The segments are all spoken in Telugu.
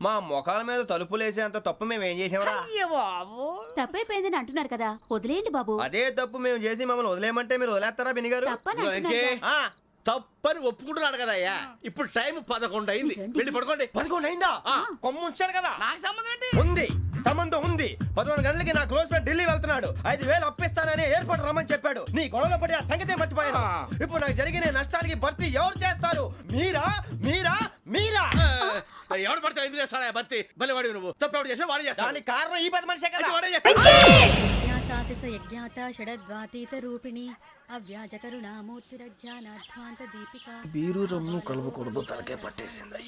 మా మొఖాల మీద తలుపులు వేసేంత తప్పు మేము ఏం చేసామరా అయ్య బాబు. తప్పైపోయిందని అంటున్నారు కదా వదిలేయండి బాబు. అదే తప్పు మేము చేసి మమ్మల్ని వదిలేయమంటే మీరు వదిలేస్తారా బిని గారు? తప్పని ఇదిగో అంటున్నారు వెంకీ, కదా. ఆ, తప్పని ఒప్పుకుంటున్నాడు కదా అయ్యా. ఇప్పుడు టైం పదకొండు అయింది. వెళ్ళి పడుకోండి. పదకొండు అయిందా? కొమ్ము ఉంచాడు కదా? నాకు సంబంధం ఏంటి? ఉంది. సంబంధం ఉంది. పదకొండు గంటలకి నా క్లోజ్ ఫ్రెండ్ ఢిల్లీ వెళ్తున్నాడు. ఐదు వేలు అప్పిస్తానని ఎయిర్పోర్ట్ రమ్మని చెప్పాడు. నీ గొడవలో పడి ఆ సంగతే మర్చిపోయాను. ఇప్పుడు నాకు జరిగిన నష్టానికి భర్తీ ఎవరు చేస్తారు? మీరా? ఎవడు పడితే ఎందుకు చేస్తాడా? భర్తీ. భలే వాడి నువ్వు. తప్పు ఎవడు చేసినా వాడే చేస్తాడు. దానికి కారణం ఈ పది మనిషే కదా. వాడే చేస్తాడు. జ్ఞాసాతి స యజ్ఞాత షడద్వాతీత రూపిణి. అవ్యాజ కరుణామూర్తిరజ్ఞానాధ్వాంత దీపిక. బీరు రమ్ము కలుపుకూడదు తలకే పట్టేసింది.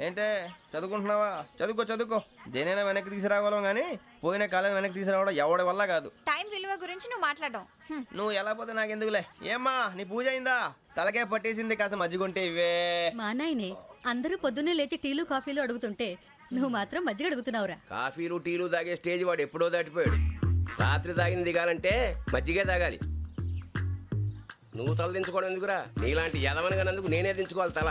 ఏంటే? చదువుకుంటున్నావా? చదువుకో చదువుకో. దేనైనా వెనక్కి తీసుకురావాలం కానీ పోయిన కాలం వెనక్కి తీసుకురావడం ఎవడి వల్ల కాదు. టైం విలువ గురించి నువ్వు మాట్లాడడం. నువ్వు ఎలా పోతే నాకు ఎందుకులే ఏమ్మా నీ పూజ అయిందా? తలకే పట్టేసింది కాస్త మజ్జిగుంటే ఇవే. మా నాయనే అందరూ పొద్దున్నే లేచి టీలు కాఫీలు అడుగుతుంటే నువ్వు మాత్రం మజ్జిగ అడుగుతున్నావురా. కాఫీలు టీలు తాగే స్టేజ్ వాడు ఎప్పుడో దాటిపోయాడు. రాత్రి తాగింది దిగాలంటే మజ్జిగే తాగాలి. నువ్వు తల దించుకోవడం ఎందుకురా? నీలాంటి యదవనగానందుకు నేనే దించుకోవాలి తల.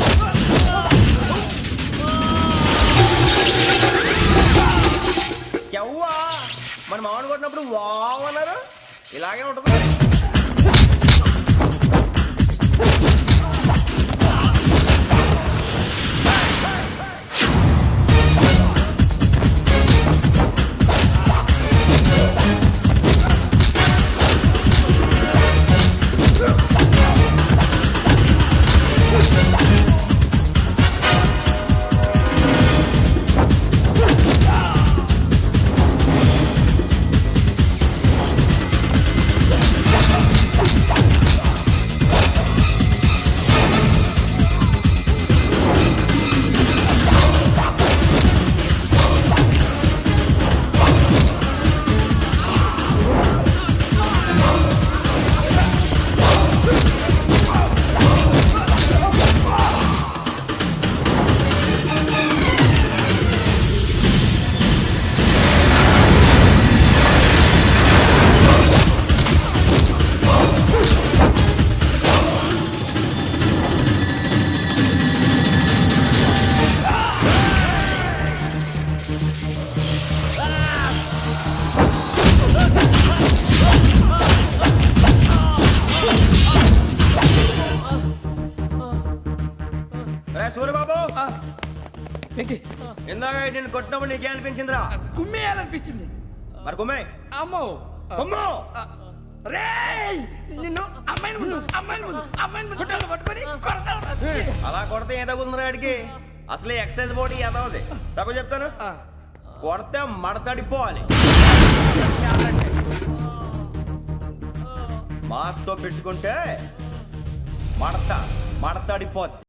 మన మామిడి వావ్ అన్నారు. ఇలాగే ఉంటుంది. నేను కొట్టినప్పుడు నీకే అనిపించిందిరా? కుమ్మేయాలనిపించింది. మరి కుమ్మే అమ్మో. కుమ్ము! రేయ్! నిన్ను అమ్మాయిని ముందు అమ్మాయిని ముందు అమ్మాయిని ముందు గుడ్డలు పట్టుకొని కొడతాను అలా కొడితే ఏ తగ్గుతుందిరా ఆడికి? అసలు ఎక్సైజ్ బాడీ ఏదవుది తప్పు చెప్తాను? కొడితే మడతడిపోవాలి. మాస్తో పెట్టుకుంటే మడత మడతడిపోద్ది.